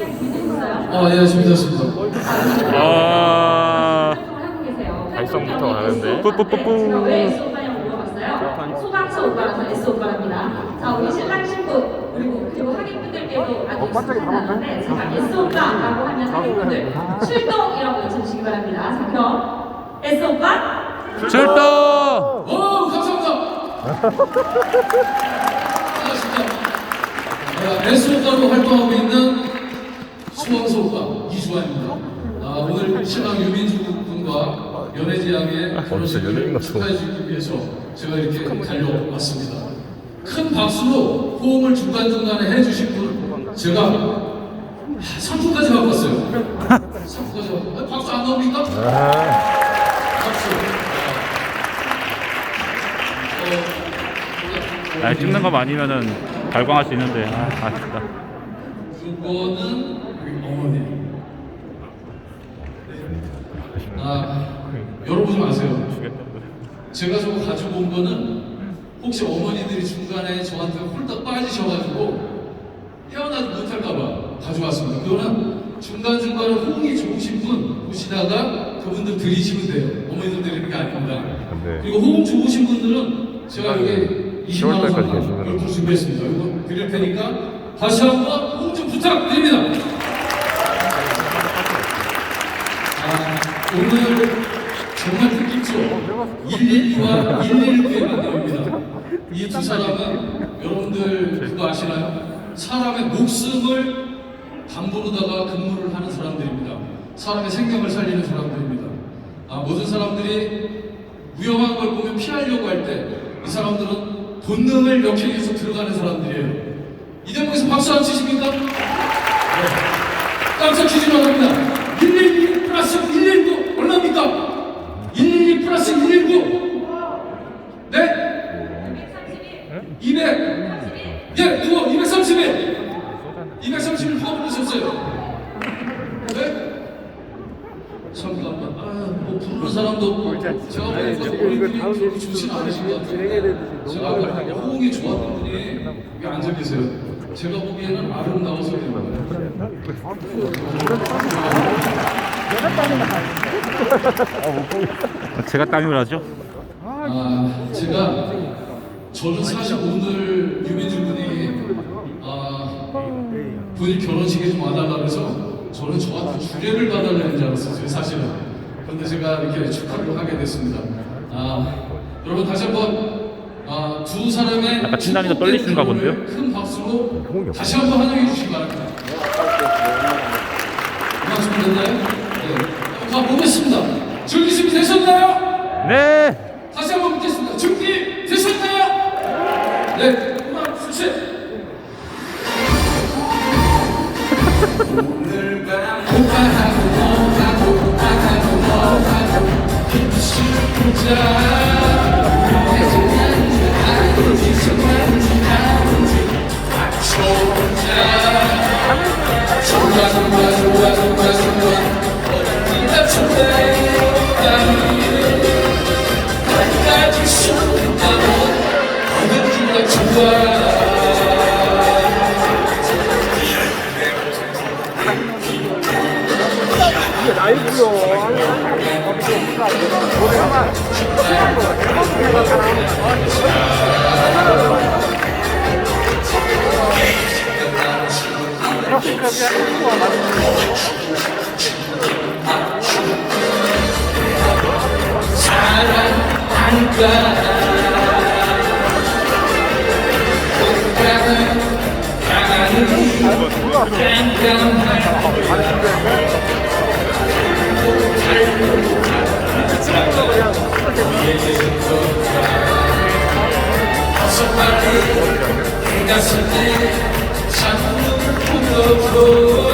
어, 예, 준비됐습니다. 아. 발성부터 가는데. 뿌뿌뿌뿌. S. 소방서 오빠라서 S 오빠랍니다. 자, 우리 신랑 신부 그리고 그리고 하객분들께도 아주 익숙하다는데 제가 S 오빠라고 하면 하객분들 출동이라고 외쳐주시기 바랍니다. 자, 그럼 S 오빠 출동 어, 감사합니다. 반갑습니다. 어, S오가로 활동하고 있는 수왕소가 이주환입니다. 아, 오늘 신랑 유민주 군과 연애제약의 결혼식을 축하해 주기 위해서 제가 이렇게 달려왔습니다. 큰 박수로 호응을 중간중간에 해주신 분 제가 상품까지 갖고 왔어요. 상품까지 갖고 왔어요. 박수 안 나옵니까? 박수. 어, 아 찍는 거 많이면은 발광할 수 있는데 아 아쉽다 그거는 어머니. 아, 열어보지 마세요. 제가 저거 가지고 온 거는 혹시 어머니들이 중간에 저한테 홀딱 빠지셔가지고 헤어나지 못할까봐 가져왔습니다. 그거는 중간중간에 호응이 좋으신 분 보시다가 그분들 드리시면 돼요. 어머니들 드리는 게 아닙니다. 네. 그리고 호응 좋으신 분들은 제가 여기 20만 원 10월 달까지 상품 계시면은 이렇게 준비했습니다. 이거 드릴 테니까 다시 한번 좀 부탁드립니다. 아, 오늘 정말 뜻깊죠? 112와 119의 만남입니다. 이 두 사람은 여러분들 그거 아시나요? 사람의 목숨을 담보로다가 근무를 하는 사람들입니다. 사람의 생명을 살리는 사람들입니다. 아, 모든 사람들이 위험한 걸 보면 피하려고 할 때 이 사람들은 본능을 역행해서 들어가는 사람들이에요. 이 대목에서 박수 안 치십니까? 네. 깜짝 퀴즈 나갑니다. 112 플러스 119 얼마입니까? 112 플러스 119 네? 200 예, 누구? 231 231 누가 부르셨어요? 네? 잠깐만 아, 뭐 부르는 사람도 없고 제가 보니까 본인들이 그렇게 좋진 않으신 것 같아요 제가 아까 호응이 좋았던 분이 여기 앉아 계세요 제가 보기에는 아름다워서 그런 거예요 제가 땀이 나죠? 아, 제가 저는 사실 오늘 유민준 분이 아, 분이 결혼식에 좀 와달라 그래서 저는 저한테 주례를 받아내는 줄 알았어요, 사실은. 그런데 제가 이렇게 축하를 하게 됐습니다. 아, 여러분 다시 한번 아, 두 사람의 약간 떨리시는가 축복된 본데요? 큰 박수로 다시 한번 환영해 주시기 바랍니다. 음악 준비됐나요? 네. 가보겠습니다. 준비 준비 되셨나요? 네 다시 한번 묻겠습니다. 준비 되셨나요? 네, 음악. 오늘 밤 오빠하고 뭐하고 오빠하고 뭐하고 힘쓰 보자 아, 깜깜한 갔을 때 자꾸 불러도